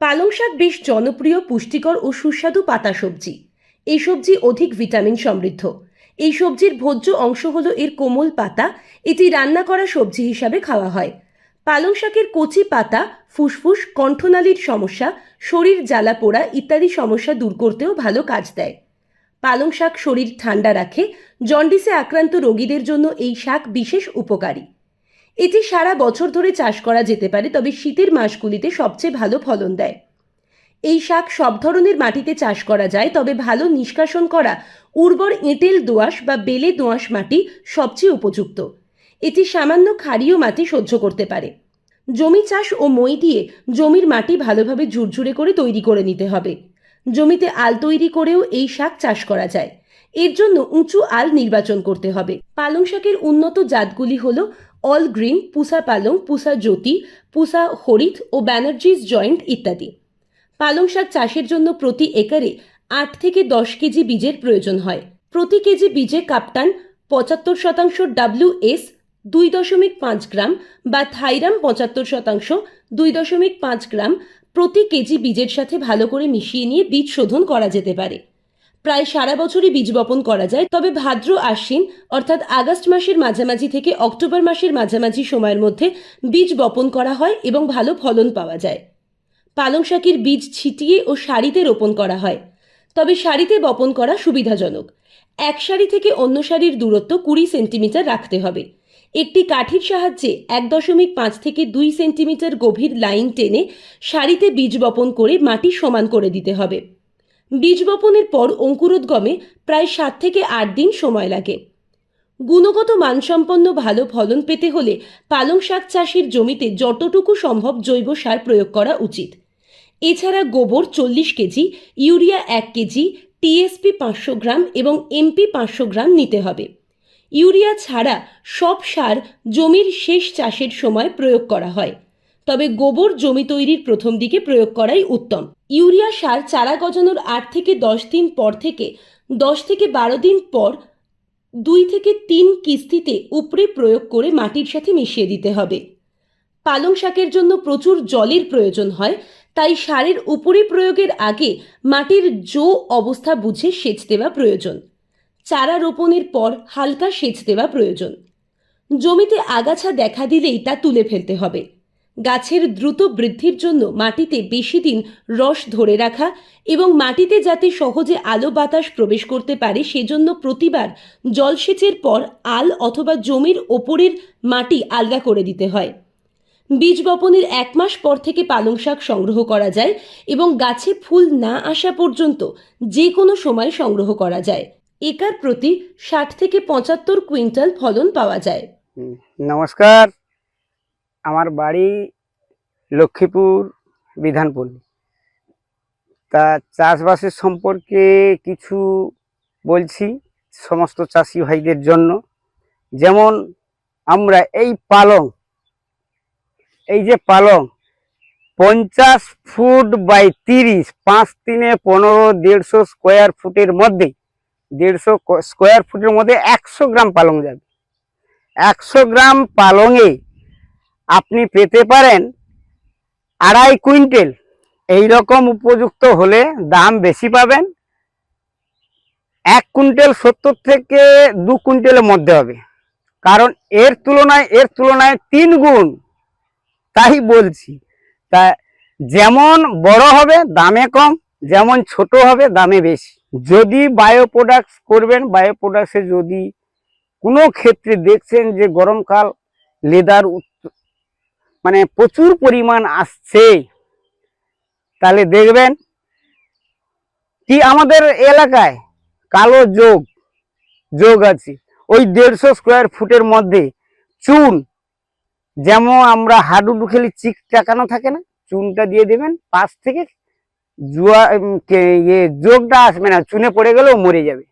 পালং শাক বেশ জনপ্রিয় পুষ্টিকর ও সুস্বাদু পাতা সবজি। এই সবজি অধিক ভিটামিন সমৃদ্ধ। এই সবজির ভোজ্য অংশ হলো এর কোমল পাতা। এটি রান্না করা সবজি হিসাবে খাওয়া হয়। পালং শাকের কচি পাতা, ফুসফুস, কণ্ঠনালীর সমস্যা, শরীর জ্বালা পোড়া ইত্যাদি সমস্যা দূর করতেও ভালো কাজ দেয়। পালং শাক শরীর ঠান্ডা রাখে, জন্ডিসে আক্রান্ত রোগীদের জন্য এই শাক বিশেষ উপকারী। এটি সারা বছর ধরে চাষ করা যেতে পারে, তবে শীতের মাসগুলিতে সবচেয়ে ভালো ফলন দেয়। এই শাক সব ধরনের মাটিতে চাষ করা যায়, তবে ভালো নিষ্কাশন করা উর্বর এঁটেল দোআঁশ বা বেলে দোআঁশ মাটি সবচেয়ে উপযুক্ত। এটি সামান্য ক্ষারীয় মাটি সহ্য করতে পারে। জমি চাষ ও মই দিয়ে জমির মাটি ভালোভাবে ঝুরঝুরে করে তৈরি করে নিতে হবে। জমিতে আল তৈরি করেও এই শাক চাষ করা যায়। এর জন্য উঁচু আল নির্বাচন করতে হবে। পালং শাকের উন্নত জাতগুলি হল অল গ্রিন, পুসা পালং, পুসা জ্যোতি, পুসা হরিৎ ও ব্যানার্জিস জয়েন্ট ইত্যাদি। পালং শাক চাষের জন্য প্রতি একরে আট থেকে দশ কেজি বীজের প্রয়োজন হয়। প্রতি কেজি বীজে কাপ্তান পঁচাত্তর শতাংশ ডাব্লিউ এস, দুই দশমিক পাঁচ গ্রাম বা থাইরাম পঁচাত্তর শতাংশ, দুই দশমিক পাঁচ গ্রাম প্রতি কেজি বীজের সাথে ভালো করে মিশিয়ে নিয়ে বীজ শোধন করা যেতে পারে। প্রায় সারা বছরই বীজ বপন করা যায়, তবে ভাদ্র আশ্বিন অর্থাৎ আগস্ট মাসের মাঝামাঝি থেকে অক্টোবর মাসের মাঝামাঝি সময়ের মধ্যে বীজ বপন করা হয় এবং ভালো ফলন পাওয়া যায়। পালং শাকের বীজ ছিটিয়ে ও সারিতে রোপণ করা হয়। তবে সারিতে বপন করা সুবিধাজনক। এক সারি থেকে অন্য সারির দূরত্ব কুড়ি সেন্টিমিটার রাখতে হবে। একটি কাঠির সাহায্যে এক দশমিক পাঁচ থেকে দুই সেন্টিমিটার গভীর লাইন টেনে সারিতে বীজ বপন করে মাটি সমান করে দিতে হবে। বীজ বপনের পর অঙ্কুরোদ্গমে প্রায় সাত থেকে আট দিন সময় লাগে। গুণগত মানসম্পন্ন ভালো ফলন পেতে হলে পালং শাক চাষের জমিতে যতটুকু সম্ভব জৈব সার প্রয়োগ করা উচিত। এছাড়া গোবর চল্লিশ কেজি, ইউরিয়া এক কেজি, টিএসপি পাঁচশো গ্রাম এবং এমপি পাঁচশো গ্রাম নিতে হবে। ইউরিয়া ছাড়া সব সার জমির শেষ চাষের সময় প্রয়োগ করা হয়। তবে গোবর জমি তৈরির প্রথম দিকে প্রয়োগ করাই উত্তম। ইউরিয়া সার চারা গজানোর আট থেকে দশ দিন পর থেকে দশ থেকে বারো দিন পর দুই থেকে তিন কিস্তিতে উপরে প্রয়োগ করে মাটির সাথে মিশিয়ে দিতে হবে। পালং শাকের জন্য প্রচুর জলের প্রয়োজন হয় তাই সারের উপরে প্রয়োগের আগে মাটির জো অবস্থা বুঝে সেচ দেওয়া প্রয়োজন। চারা রোপণের পর হালকা সেচ দেওয়া প্রয়োজন। জমিতে আগাছা দেখা দিলেই তা তুলে ফেলতে হবে। গাছের দ্রুত বৃদ্ধির জন্য মাটিতে বেশি দিন রস ধরে রাখা এবং মাটিতে যাতে সহজে আলো বাতাস প্রবেশ করতে পারে সেজন্য প্রতিবার জলসেচের পর আল অথবা জমির ওপরের মাটি আলগা করে দিতে হয়। বীজ বপনের এক মাস পর থেকে পালং শাক সংগ্রহ করা যায় এবং গাছে ফুল না আসা পর্যন্ত যে কোনো সময় সংগ্রহ করা যায়। একার প্রতি ষাট থেকে পঁচাত্তর কুইন্টাল ফলন পাওয়া যায়। নমস্কার। আমার বাড়ি লক্ষ্মীপুর বিধানপল্লী তা চাষবাসের সম্পর্কে কিছু বলছি সমস্ত চাষি ভাইদের জন্য। যেমন আমরা এই পালং এই যে পালং, পঞ্চাশ ফুট বাই তিরিশ, পাঁচ তিনে পনেরো, দেড়শো স্কোয়ার ফুটের মধ্যে, দেড়শো স্কোয়ার ফুটের মধ্যে একশো গ্রাম পালং যাবে। একশো গ্রাম পালংয়ে আপনি পেতে পারেন আড়াই কুইন্টেল। এই রকম উপযুক্ত হলে দাম বেশি পাবেন। এক কুইন্টেল সত্তর থেকে দু কুইন্টেলের মধ্যে হবে। কারণ এর তুলনায় এর তুলনায় তিন গুণ তাই বলছি, তা যেমন বড় হবে দামে কম, যেমন ছোট হবে দামে বেশি। যদি বায়ো প্রোডাক্টস করবেন বায়ো প্রোডাক্টসে যদি কোনো ক্ষেত্রে দেখছেন যে গরমকাল লেদার মানে প্রচুর পরিমাণ আসছে, তাহলে দেখবেন কি আমাদের এলাকায় কালো যোগ যোগ আছে। ওই দেড়শো স্কোয়ার ফুটের মধ্যে চুন যেমন আমরা হাডুডু খেলি চিক টাকানো থাকে না? চুনটা দিয়ে দেবেন, পাশ থেকে জুয়া ইয়ে যোগটা আসবে না, চুনে পড়ে গেলেও মরে যাবে।